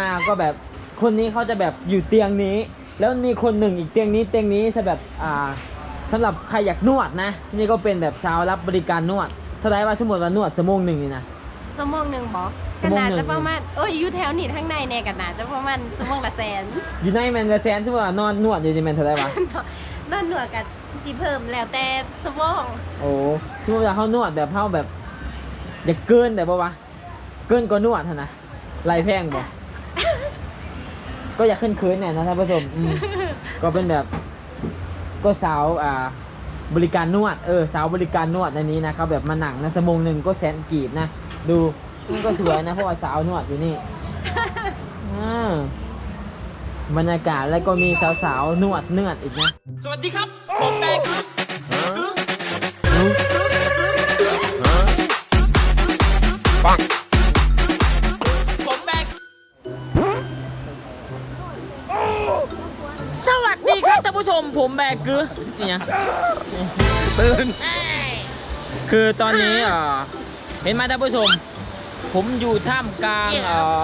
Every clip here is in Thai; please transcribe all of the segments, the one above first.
มาก็แบบคนนี้เขาจะแบบอยู่เตียงนี้ แล้วมีคนหนึ่งอีกเตียงนี้เตียงนี้จะแบบอ่าสำหรับใครอยากนวดนะ นี่ก็เป็นแบบชาวรับบริการนวดเท่าไหรว่าสมมติว่านวดชั่วโมงหนึ่งนี่นะชั่วโมงหนึ่งบอกชั่ก็วโมงน่าหนึ่งจะประมาณเอ้ยอยู่แถวนี้ทั้งในเนี่ยกันน่าจะประมาณชั่วโมงละแสนอยู่ในแมนกระแสนสมมติว่านอนนวดอยู่ในแมนเท่าไหรวะนอนหนวดกับสีเพิ่มแล้วแต่ชั่วโมงโอ้สมมติว่าเขานวดแบบเขาแบบ อยากเกินแต่ปะวะ เกินก็นวดเถอะนะไรแพงบ่ ก็อยากขึ้นคืนเนี่ยนะท่านผู้ชมอืมก็เป็นแบบ ก็สาวอ่าบริการนวดเออสาวบริการนวดในนี้นะครับแบบมาหนังนะสมงหนึ่งก็แสนกีบนะดูมันก็สวยนะเพราะว่าสาวนวดอยู่นี่อ่าบรรยากาศแล้วก็มีสาวๆนวดเนือดอีกนะ สวัสดีครับ ผมแบงค์ ผู้ชมผมแบกคือเนี่ยตื่นคือตอนนี้เอ่อเห็นไหมท่านผู้ชม ผมอยู่ท่ามกลางเอ่อ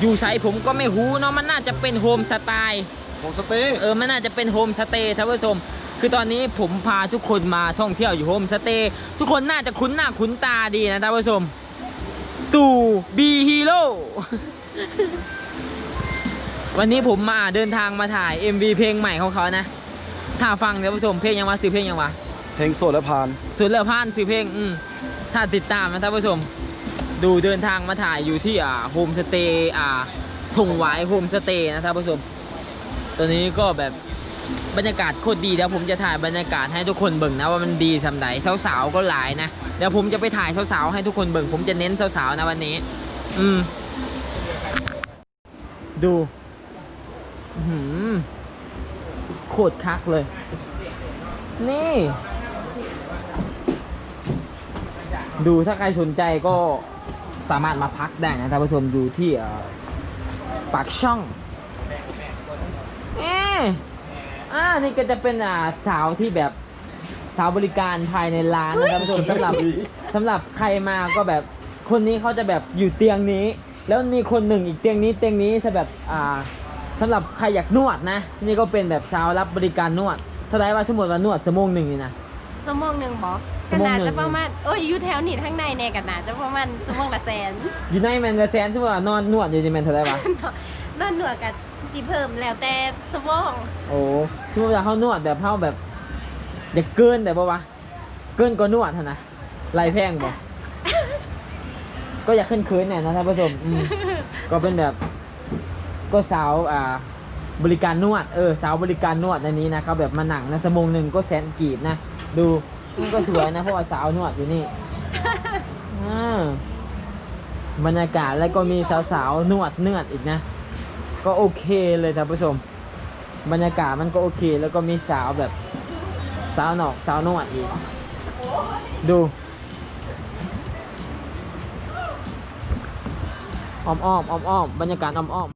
อยู่ไสผมก็ไม่รู้เนาะมันน่าจะเป็นโฮมสไตล์ผมสเตย์เออมันน่าจะเป็นโฮมสเตย์ท่านผู้ชม คือตอนนี้ผมพาทุกคนมาท่องเที่ยวอยู่โฮมสเตย์ทุกคนน่าจะคุ้นหน้าคุ้นตาดีนะท่านผู้ชมตู่บีฮีโร่ วันนี้ผมมาเดินทางมาถ่าย MV เพลงใหม่ของเขานะ ถ้าฟังท่านผู้ชมเพลงยังวะซื้อเพลงยังวะเพลงโสดและพานสุดเลือพานซื้อเพลงอืมถ้าติดตามนะท่านผู้ชม ดูเดินทางมาถ่ายอยู่ที่อ่าโฮมสเตย์อ่าทงหวายโฮมสเตย์นะท่านผู้ชมตอนนี้ก็แบบบรรยากาศโคตรดีแล้วผมจะถ่ายบรรยากาศให้ทุกคนเบิ่งนะว่ามันดีสำไหนสาวๆก็หลายนะเดี๋ยวผมจะไปถ่ายสาวๆให้ทุกคนเบิ่งผมจะเน้นสาวๆนะวันนี้ อืม ดูอื้อหือ โคตรคักเลย นี่ ดูถ้าใครสนใจก็สามารถมาพักได้นะท่านผู้ชมอยู่ที่เอ่อปากช่องเอ๊ะอ่านี่ก็จะเป็นอ่าสาวที่แบบสาวบริการภายในร้านนะท่านผู้ชมสำหรับสำหรับใครมาก็แบบคนนี้เขาจะแบบอยู่เตียงนี้ แล้วมีคนหนึ่งอีกเตียงนี้เตียงนี้จะแบบอ่า สำหรับใครอยากนวดนะ นี่ก็เป็นแบบสาวรับบริการนวดเท่าไหรว่าสมมติว่านวดชั่วโมงหนึ่งนี่นะชั่วโมงหนึ่งบอกชั่ก็วโมงน่าหนึ่งจะประมาณเอ้ยอยู่แถวนี้ทั้งในเนี่ยกันน่าจะประมาณชั่วโมงละแสนอยู่ในแมนกระแสนสมมติว่านอนนวดอยู่ในแมนเท่าไหรวะ นอนหนวดกับสีเพิ่มแล้วแต่ชั่วโมงโอ้สมมติว่าเขานวดแบบเขาแบบอยากเกินแต่ปะวะเกินก็นวดเถอะนะไรแพงบ่ก็อยากขึ้นคืนเนี่ยนะท่านผู้ชมอืมก็เป็นแบบ ก็สาวอ่าบริการนวดเออสาวบริการนวดในนี้นะครับแบบมาหนังนะสมงหนึ่งก็แสนกีบนะ ดูก็สวยนะเพราะว่าสาวนวดอยู่นี่อ่าบรรยากาศแล้วก็มีสาวๆนวดเนือดอีกนะ ก็โอเคเลยท่านผู้ชมบรรยากาศมันก็โอเค แล้วก็มีสาวแบบสาวหนอกสาวนวดอีก ดูอ้อมอ้อมอ้อมอ้อมบรรยากาศอ้อมอ้อม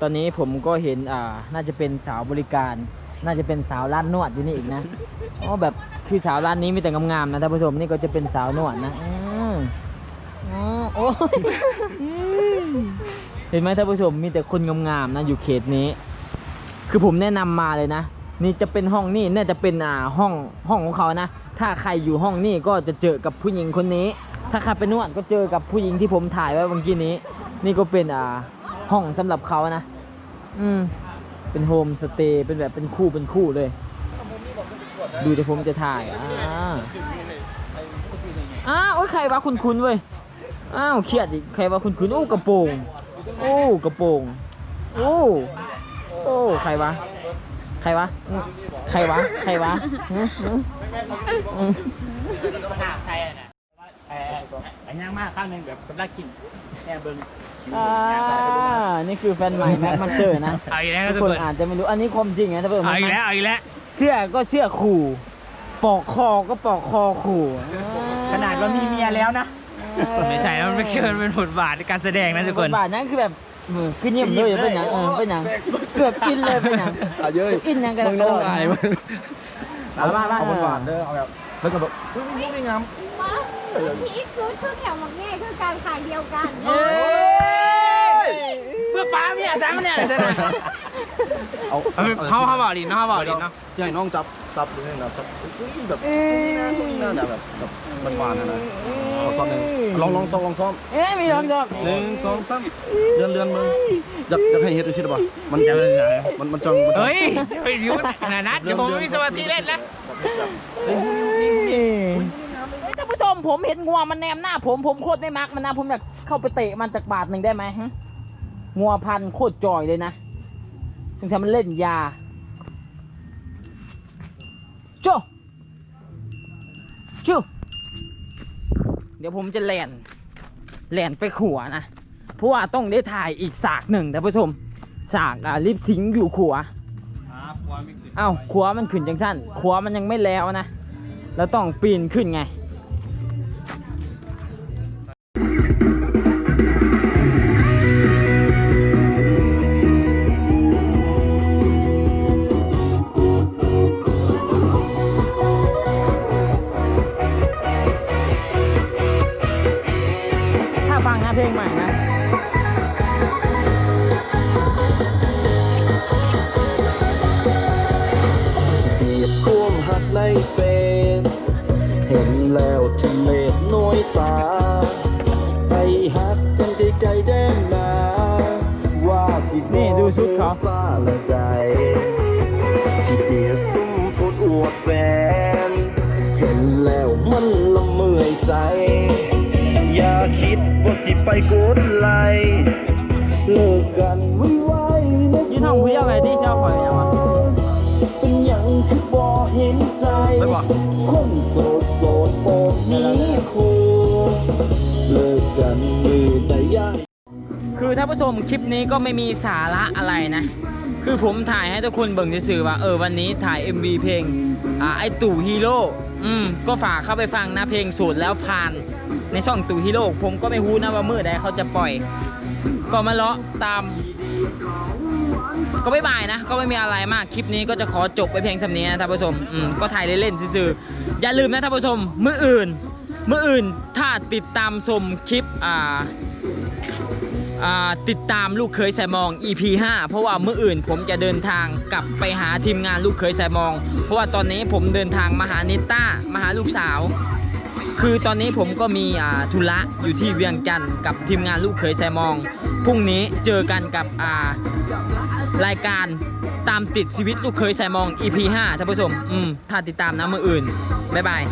ตอนนี้ผมก็เห็นอ่าน่าจะเป็นสาวบริการ น่าจะเป็นสาวร้านนวดอยู่นี่อีกนะอ๋อแบบคือสาวร้านนี้มีแต่งามๆนะท่านผู้ชมนี่ก็จะเป็นสาวนวดนะอืมอ๋อโอ้ยอืมเห็นไหมท่านผู้ชมมีแต่คนงามๆนะอยู่เขตนี้ คือผมแนะนำมาเลยนะ นี่จะเป็นห้องนี่น่าจะเป็นอ่าห้องห้องของเขานะ ถ้าใครอยู่ห้องนี่ก็จะเจอกับผู้หญิงคนนี้ ถ้าใครไปนวดก็เจอกับผู้หญิงที่ผมถ่ายไว้เมื่อกี้นี้ นี่ก็เป็นอ่า ห้องสำหรับเขานะ อืม เป็นโฮมสเตย์เป็นแบบเป็นคู่เป็นคู่เลย ดูแต่ผมจะถ่ายอ่าอ้าวโอ้ยใครวะคุณคุณเว้ยอ้าวเครียดอีกใครวะคุณคุณโอ้กระโปรงโอ้กระโปรงโอ้โอ้ใครวะใครวะใครวะใครวะอืมอืมอืมปังมากข้างหนึ่งแบบกำลังกินแค่เบิ้ง อ่านี่คือแฟนใหม่แม็กมันเจอนะเอาอีกแล้วทุกทุกคคนนอาจจะไม่รู้อันนี้ความจริงนะท่านผู้ชมเอาอีกแล้วเอาอีกแล้วเสื้อก็เสื้อขู่ปอกคอก็ปอกคอขู่ขนาดว่ามีเมียแล้วนะไม่ใช่แล้วมันไม่เกินเป็นบทบาทในการแสดงนะทุกคนบทบาทนั้นคือแบบเออคือเงียบเลยเป็นหยังเออเป็นหยังเกือบอินเลยเป็นหยังอะเย้ยอินหยังกันมึงน้องอายมันเอาบ้าบ้าเอาหวานๆเด้อเอาแบบแล้วก็แบบเฮ้ยนี่นี่งามว้าวพีคสุดคือแถวหมักแง่คือการขายเดียวกันเฮ้ย พื่อป้าเนี่ยสามเนี่ยใช่ไหมเอาเขาเขาบอกดิเนาะเขาบอกดิเนาะใช่น้องจับจับดูนี่นะจับอุ้ยแบบนี่นะนี่นะเนี่ยแบบแบบมันหวานนะนะขอซ้อมหนึ่งลองลองซ้อมลองซ้อมเอ๊ะมีลองจอบหนึ่งสองสามเลื่อนเลื่อนมืออยากอยากให้เฮ็ดดูสิได้ป่ะมันมันมันจังมันจังเฮ้ยเฮ้ยยุทธนะนัดเดี๋ยวผมไม่มีสมาธิเล่นล้วท่านผู้ชมผมเห็นงัวมันแนมหน้าผมผมโคตรไม่มักมันนะผมอยากเข้าไปเตะมันจากบาทหนึ่งได้ไหม งัวพันธุ์โคตรจอยเลยนะสงสัยมันเล่นยาโจจูเดี๋ยวผมจะแลนแลนไปขัวนะ เพราะว่าต้องได้ถ่ายอีกสากหนึ่งท่านผู้ชมสากอะลิปซิงค์อยู่ขัวเอ้าขัวมันขึ้นจังสั้นขัวมันยังไม่แล้วนะแล้วต้องปีนขึ้นไง เพลงใหม่นะเดียบควมหักในเฟนเห็นแล้วที่เลดน้อยตา ไปหักกันที่ไกลแดนนา ว่าสินี่ดูชุดเขาซาละใดสิเดียซุ่มพูดอวดแฟน เห็นแล้วมันละเมื่อยใจ กดไลค์เลิกกันไวๆนะยืนห้องคุยเอาไงที่ชอบคอยยังวะเป็นอย่างคือบ่เห็นใจได้ป่ะคนโสดโสดโอบนี้คู่เลิกกันมือใดย่างคือท่านผู้ชมคลิปนี้ก็ไม่มีสาระอะไรนะ คือผมถ่ายให้ทุกคนเบิ่งซื่อๆว่า เออวันนี้ถ่าย MV เพลง อ่าไอตู่ฮีโร่อืมก็ฝากเข้าไปฟังนะเพลงสูตรแล้วผ่านในช่องตู่ฮีโร่ผมก็ไม่รู้นะว่าเมื่อใดเขาจะปล่อย ก็มาเลาะตาม ก็ไม่บายนะ ก็ไม่มีอะไรมากคลิปนี้ก็จะขอจบไปเพียงสำนี้นะท่านผู้ชมอืมก็ถ่ายเล่นๆซื่อๆอย่าลืมนะท่านผู้ชมมื้ออื่นมื้ออื่นถ้าติดตามชมคลิปอ่า ติดตามลูกเคยสายมอง EP 5 เพราะว่าเมื่ออื่นผมจะเดินทางกลับไปหาทีมงานลูกเคยสายมอง เพราะว่าตอนนี้ผมเดินทางมาหานิต้ามาหาลูกสาว คือตอนนี้ผมก็มีธุระอยู่ที่เวียงจันทร์กับทีมงานลูกเคยสายมองพรุ่งนี้เจอกันกับรายการตามติดชีวิตลูกเคยสายมอง EP 5ท่านผู้ชม อืมถ้าติดตามนะเมื่ออื่นบ๊ายบาย